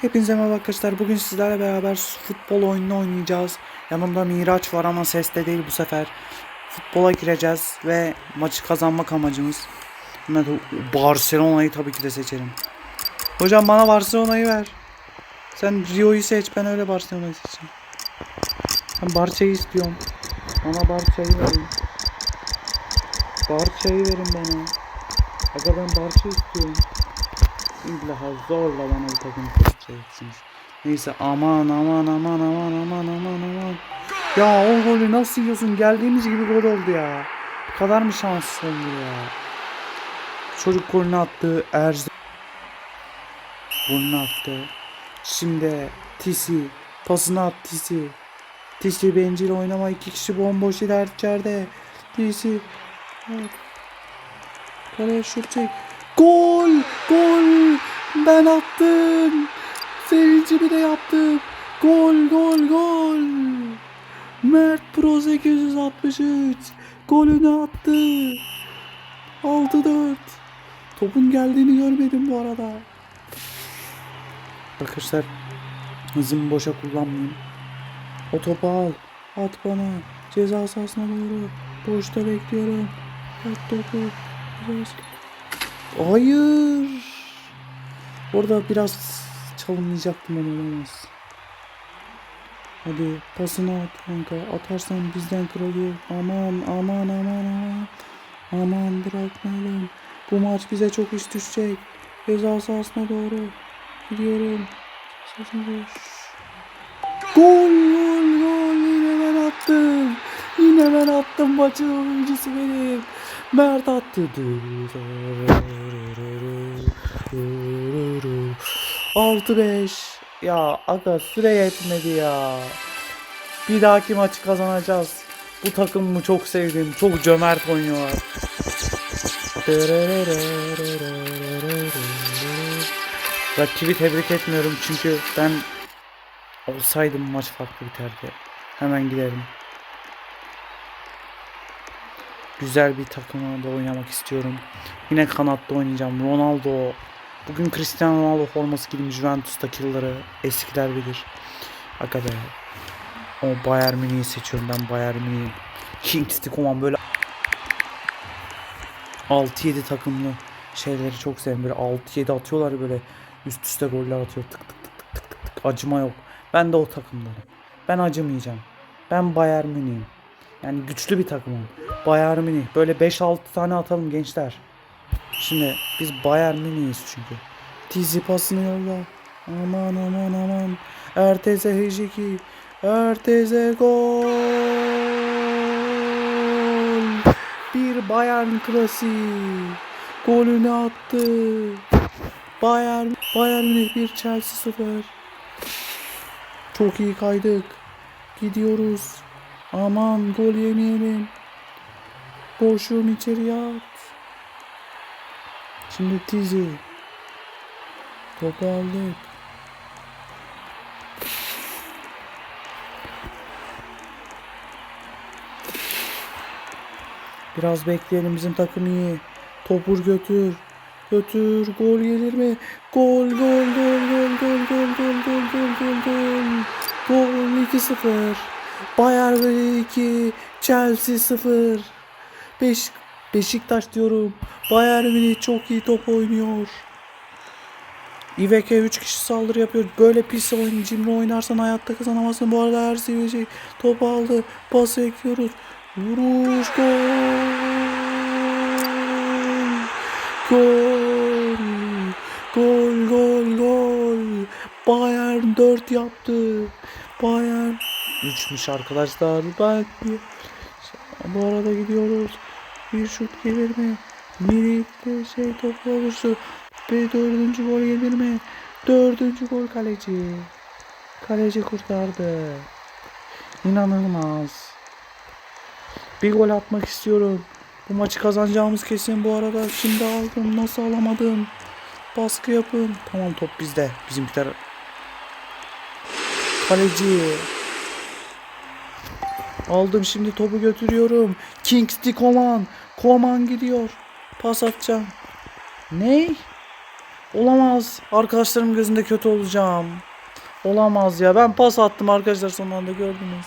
Hepinize merhaba arkadaşlar. Bugün sizlerle beraber futbol oyununu oynayacağız. Yanımda Miraç var ama ses de değil bu sefer. Futbola gireceğiz ve maçı kazanmak amacımız. Barcelona'yı tabii ki de seçerim. Hocam bana Barcelona'yı ver. Sen Rio'yu seç ben öyle Barcelona'yı seçeyim. Ben Barça'yı istiyorum. Bana Barça'yı verin. Barça'yı verin bana. Aga ben Barça istiyorum. İlla zorla bana bir takım seçeceksiniz. Neyse aman aman aman aman aman aman aman. Ya o golü nasıl yiyorsun? Geldiğimiz gibi gol oldu ya. Bu kadar mı şanssız oldu ya? Çocuk golünü attı. Erz golünü attı. Şimdi Tisi pasını at Tisi. Tisi bencil oynama iki kişi bomboş iler içeride. Tisi. Evet. Kaleye şut çek. Gol! Gol! Ben attım. Sevincimi de yaptım. Gol gol gol. Mert Pro 863 golünü attı. 6-4. Topun geldiğini görmedim bu arada. Arkadaşlar hızımı boşa kullanmayayım. O topu al. At bana. Ceza sahasına doğru. Boşta bekliyorum. At topu. Hayır. Orada biraz çalımlayacaktım ama olamaz. Hadi pasını at kanka. Atarsan bizden kırılıyor. Aman aman aman aman. Aman bırakmayalım. Bu maç bize çok iş düşecek. Ceza sahasına doğru. Gidiyorum. Sesini boş. Gol gol gol yine ben attım. Yine ben attım maçın oyuncusu benim. Mert attı. 6-5. Ya aga süre yetmedi ya. Bir dahaki maçı kazanacağız. Bu takımımı çok sevdim. Çok cömert oynuyorlar. Rakibi tebrik etmiyorum çünkü ben olsaydım maç farklı biterdi. Hemen giderim. Güzel bir takımda da oynamak istiyorum. Yine kanatta oynayacağım. Ronaldo. Bugün Cristiano Ronaldo forması giydim. Juventus'taki yılları eskiler bilir. Aga. O Bayern Münih'i seçiyorum ben Bayern Münih'i. Kingsley Coman böyle 6-7 takımlı şeyleri çok seviyorum. Böyle 6-7 atıyorlar böyle üst üste goller atıyor. Tık tık tık tık tık tık. Acıma yok. Ben de o takımdanım. Ben acımayacağım. Ben Bayern Münih'im. Yani güçlü bir takımım. Bayern Münih. Böyle 5-6 tane atalım gençler. Şimdi biz Bayern Münih'iz çünkü. Tizi pasını yolla. Aman aman aman. Erteze Hejiki. Erteze gol. Bir Bayern klasiği. Golünü attı. Bayern, Bayern Münih 1 Chelsea 0. Çok iyi kaydık. Gidiyoruz. Aman gol yemeyelim. Boşluğum içeriye at. Şimdi Tizi. Topu aldık. Biraz bekleyelim bizim takım iyi. Topur götür. Götür. Gol gelir mi? Gol gol gol gol gol gol gol gol gol gol gol. Gol 2-0. Bayern Münih 2, Chelsea 0. Beş, Beşiktaş diyorum. Bayern Münih çok iyi top oynuyor. İveke 3 kişi saldırı yapıyor. Böyle pis oyun cimri oynarsan hayatta kazanamazsın. Bu arada her seviyece top aldı. Pas ekliyoruz. Vuruş gol. Gol. Gol gol gol. Bayern 4 yaptı. Bayern 3'müş arkadaşlar. Ben bu arada gidiyoruz. Bir şut gelir mi? Milik'te şey topu olursa bir dördüncü gol gelir? Dördüncü gol kaleci. Kaleci kurtardı. İnanılmaz. Bir gol atmak istiyorum. Bu maçı kazanacağımız kesin bu arada. Şimdi aldım. Nasıl alamadım? Baskı yapın. Tamam top bizde. Bizimkiler. Kaleci. Aldım şimdi topu götürüyorum. Kingsley Coman. Coman gidiyor. Pas atacağım. Ne? Olamaz. Arkadaşlarım gözünde kötü olacağım. Olamaz ya. Ben pas attım arkadaşlar son anda gördünüz.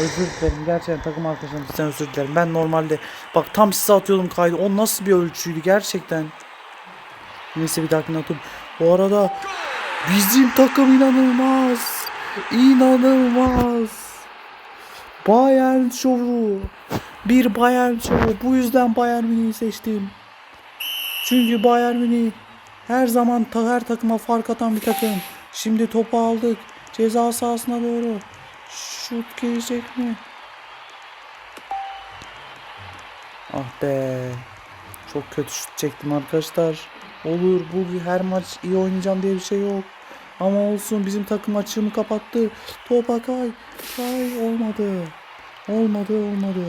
Özür dilerim. Gerçekten takım arkadaşlarım sizden özür dilerim. Ben normalde bak tam size atıyordum kaydı. O nasıl bir ölçüydü gerçekten. Neyse bir dahakine atıyorum. Bu arada bizim takım inanılmaz. İnanılmaz. Bayern şovu. Bir Bayern şovu. Bu yüzden Bayern Münih'i seçtim. Çünkü Bayern Münih her zaman her takıma fark atan bir takım. Şimdi topu aldık. Ceza sahasına doğru. Şut gelecek mi? Ah be. Çok kötü şut çektim arkadaşlar. Olur bu her maç iyi oynayacağım diye bir şey yok. Ama olsun bizim takım açığımı kapattı. Topa kay. Kay olmadı. Olmadı olmadı.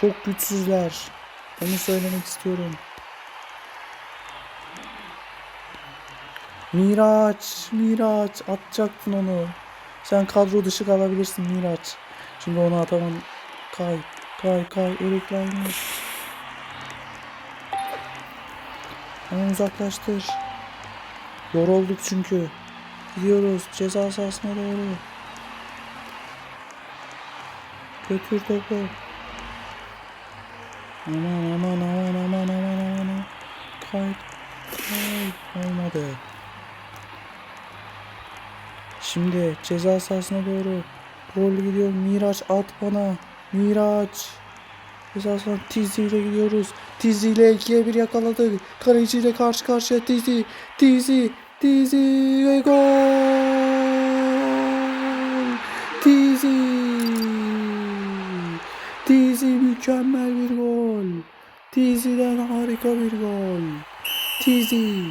Çok güçsüzler. Onu söylemek istiyorum. Miraç, Miraç atacaktın onu. Sen kadro dışı kalabilirsin Miraç. Şimdi onu atamam. Kay, kay, kay. Lainez. Hemen uzaklaştır. Yorulduk çünkü. Gidiyoruz ceza sahasına doğru. Götür topu. Aman aman aman aman aman aman. Kay. Kay. Olmadı. Şimdi ceza sahasına doğru. Gol gidiyor. Miraç at bana. Miraç. Ceza sahasına Tizi ile gidiyoruz. Tizi ile 2'ye 1 yakaladık. Kaleci ile karşı karşıya Tizi. Tizi. Tizi ve gol. Tizi. Tizi mükemmel bir gol. Tizi'den harika bir gol. Tizi.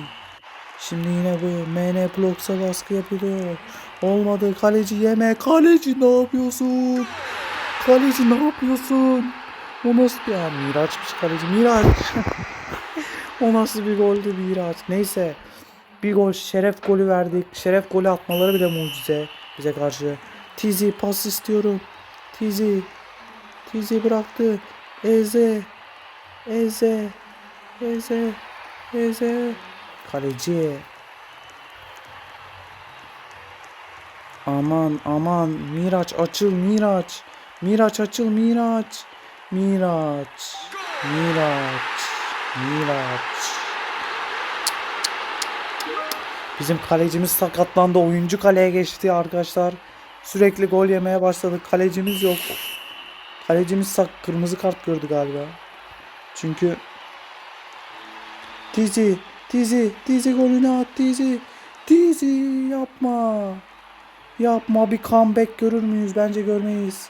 Şimdi yine bu MN Blocks'a baskı yapılıyor. Olmadı. Kaleci yeme. Kaleci ne yapıyorsun? Kaleci ne yapıyorsun? O nasıl bir ya Miraç'mış kaleci. Miraç. o nasıl bir goldü Miraç. Neyse. Bir gol şeref golü verdik. Şeref golü atmaları bile mucize bize karşı. Tizi pas istiyorum. Tizi. Tizi bıraktı. Eze. Eze. Eze. Eze. Kaleci. Aman aman Miraç açıl Miraç. Miraç açıl Miraç. Miraç. Miraç. Miraç. Bizim kalecimiz sakatlandı. Oyuncu kaleye geçti arkadaşlar. Sürekli gol yemeye başladık. Kalecimiz yok. Kalecimiz sak kırmızı kart gördü galiba. Çünkü Dizi, dizi, dizi golünü at dizi. Dizi yapma. Yapma bir comeback görür müyüz? Bence görmeyiz.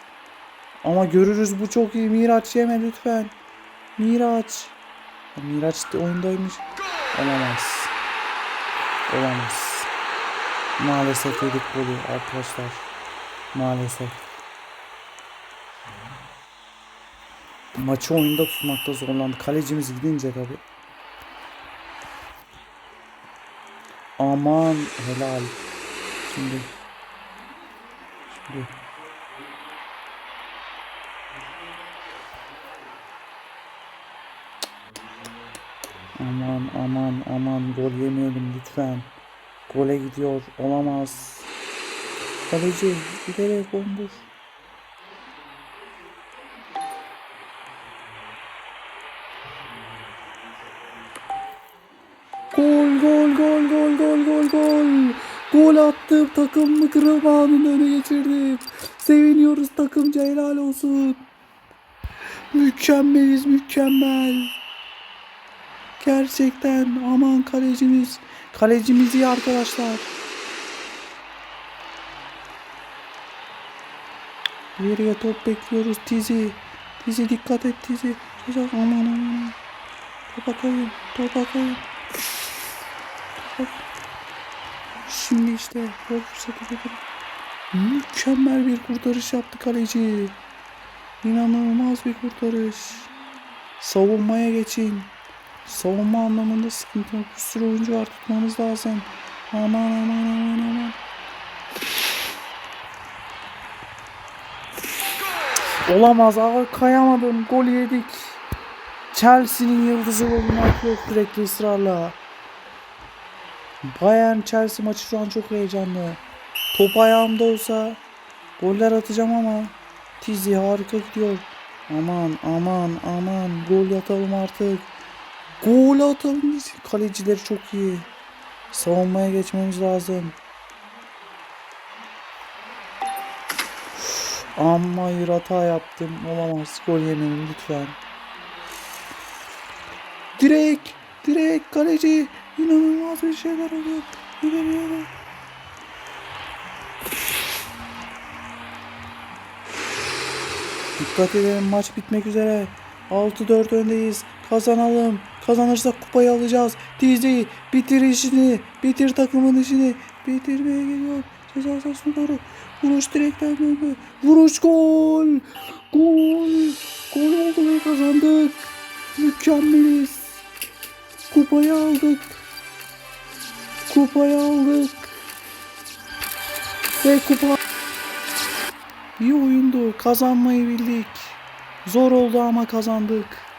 Ama görürüz bu çok iyi. Miraç yeme lütfen. Miraç. Miraç da oyundaymış. Olamaz. Olamaz. Maalesef yedik golü arkadaşlar. Maalesef. Maçı oyunda tutmakta zorlandı. Kalecimiz gidince tabii. Aman helal. Şimdi. Şimdi. Aman aman aman gol yemeyelim lütfen. Gole gidiyor. Olamaz. Kaleci giderek bomboş. Gol gol gol gol gol gol gol. Gol attım takımımı kırılmanın öne geçirdim. Seviniyoruz takımca helal olsun. Mükemmeliz mükemmel. Gerçekten aman kalecimiz. Kalecimiz iyi arkadaşlar. Geriye top bekliyoruz Tizi. Tizi dikkat et Tizi. Tizi aman aman. Topa koyun. Topa koyun. Şimdi işte. Mükemmel bir kurtarış yaptı kaleci. İnanılmaz bir kurtarış. Savunmaya geçin. Savunma anlamında sıkıntı yok. Bir sürü oyuncu var tutmamız lazım. Aman aman aman aman. Olamaz. Aa, kayamadım. Gol yedik. Chelsea'nin yıldızı golünü atıyor sürekli ısrarla. Bayern Chelsea maçı şu an çok heyecanlı. Top ayağımda olsa goller atacağım ama Tizi harika gidiyor. Aman aman aman gol atalım artık. Gol biz. Kalecileri çok iyi. Savunmaya geçmemiz lazım. Amma hayır hata yaptım. Olamaz. Gol yemeyin lütfen. Direkt. Direkt kaleci. İnanılmaz bir şeyler oluyor. İleri Dikkat edelim maç bitmek üzere. 6-4 öndeyiz. Kazanalım. Kazanırsak kupayı alacağız. Dizi bitir işini. Bitir takımın işini. Bitirmeye geliyor. Ceza sahasına doğru. Vuruş direkten döndü. Vuruş gol. Gol. Gol oldu ve kazandık. Mükemmeliz. Kupayı aldık. Kupayı aldık. Ve kupa İyi oyundu. Kazanmayı bildik. Zor oldu ama kazandık.